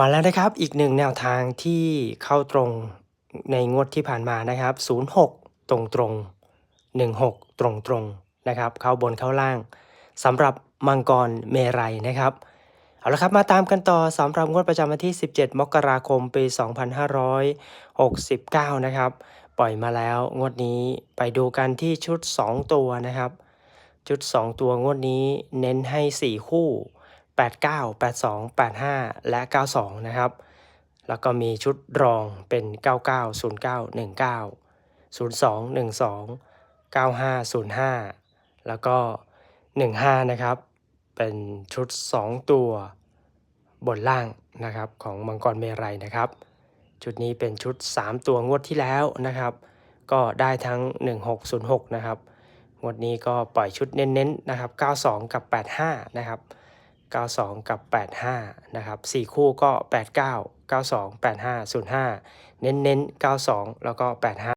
มาแล้วนะครับ อีกหนึ่งแนวทางที่เข้าตรงในงวดที่ผ่านมานะครับ 06 ตรงตรง16 ตรงตรงนะครับ เข้าบนเข้าล่างสำหรับมังกรเมรัยนะครับ เอาละครับมาตามกันต่อสำหรับงวดประจำวันที่ 17 มกราคม ปี 2569 นะครับ ปล่อยมาแล้วงวดนี้ไปดูกันที่ชุด 2 ตัวนะครับ ชุด 2 ตัวงวดนี้เน้นให้ 4 คู่ 89 82 85 และ 92 นะครับ แล้วก็มีชุดรองเป็น 99 09 19 02 12 95 05 แล้วก็ 15 นะครับ เป็นชุด 2 ตัวบนล่างนะครับของมังกรเมรัยนะครับ ชุดนี้เป็นชุด 3 ตัวงวดที่แล้วนะครับ ก็ได้ทั้ง 1606 นะครับ งวดนี้ก็ปล่อยชุดเน้นๆนะครับ 92 กับ 85 นะครับ 92 กับ 85 นะครับ 4 คู่ก็ 89 92 85 05 เน้นๆ92 แล้วก็ 85